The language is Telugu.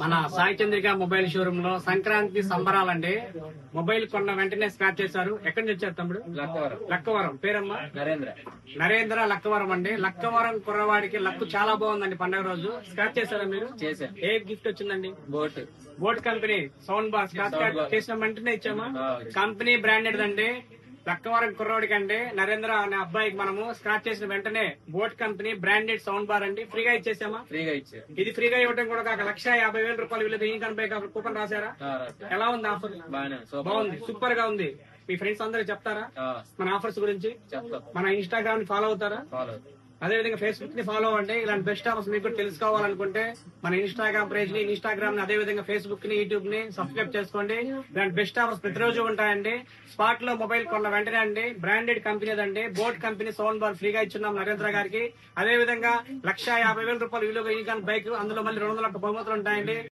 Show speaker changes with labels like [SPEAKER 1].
[SPEAKER 1] మన సాయి చంద్రిక మొబైల్ షోరూమ్లో సంక్రాంతి సంబరాలండి. మొబైల్ కొన్న వెంటనే స్క్రాచ్ చేశారు. ఎక్కడి నుంచి వచ్చారు తమ్ముడు?
[SPEAKER 2] లక్కవరం.
[SPEAKER 1] లక్కవరం. పేరమ్మా?
[SPEAKER 2] నరేంద్ర.
[SPEAKER 1] నరేంద్ర లక్కవరం అండి. లక్కవరం కుర్రవాడికి లక్కు చాలా బాగుందండి పండగ రోజు. స్క్రాచ్ చేశారా మీరు?
[SPEAKER 2] చేశాను
[SPEAKER 1] ఏ గిఫ్ట్ వచ్చిందండి?
[SPEAKER 2] BoAt.
[SPEAKER 1] BoAt company. Sound bar scratch
[SPEAKER 2] Sound bar.
[SPEAKER 1] చేసిన వెంటనే ఇచ్చామా? కంపెనీ బ్రాండెడ్ అండి లక్కవరం కుర్రోడికి అండి నరేంద్ర అనే అబ్బాయికి మనము స్క్రాచ్ చేసిన వెంటనే boAt company branded sound bar అండి. ఫ్రీగా ఇచ్చేసామా?
[SPEAKER 2] ఫ్రీగా ఇచ్చారు.
[SPEAKER 1] ఇది ఫ్రీగా ఇవ్వడం కూడా కాక లక్ష యాభై వేల రూపాయలు విలువ ఇన్కమ్ పై కూపన్ రాశారా. ఎలా ఉంది ఆఫర్ బాగుంది. సూపర్గా ఉంది. మీ ఫ్రెండ్స్ అందరూ చెప్తారా? మన ఆఫర్స్ గురించి? మన ఇన్స్టాగ్రామ్ ఫాలో అవుతారా?
[SPEAKER 2] ఫాలో
[SPEAKER 1] అదే విధంగా ఫేస్బుక్ని ఫాలో అవ్వండి. ఇలాంటి బెస్ట్ ఆఫర్స్ మీకు కూడా తెలుసుకోవాలనుకుంటే మన ఇన్స్టాగ్రామ్ పేజ్ని ఇన్స్టాగ్రామ్ని అదే విధంగా ఫేస్బుక్ని యూట్యూబ్ని సబ్స్క్రైబ్ చేసుకోండి. ఇలాంటి బెస్ట్ ఆఫర్స్ ప్రతిరోజు ఉంటాయండి. స్పాట్లో మొబైల్ కొన్న వెంటనే అండి బ్రాండెడ్ కంపెనీ అండి బోట్ కంపెనీ సౌండ్ బార్ ఫ్రీగా ఇచ్చున్నాం నరేంద్ర గారికి. అదే విధంగా లక్ష యాభై వేల రూపాయలు విలువ ఈ బైక్ అందులో మళ్ళీ రెండు వందల బహుమతులు ఉంటాయండి.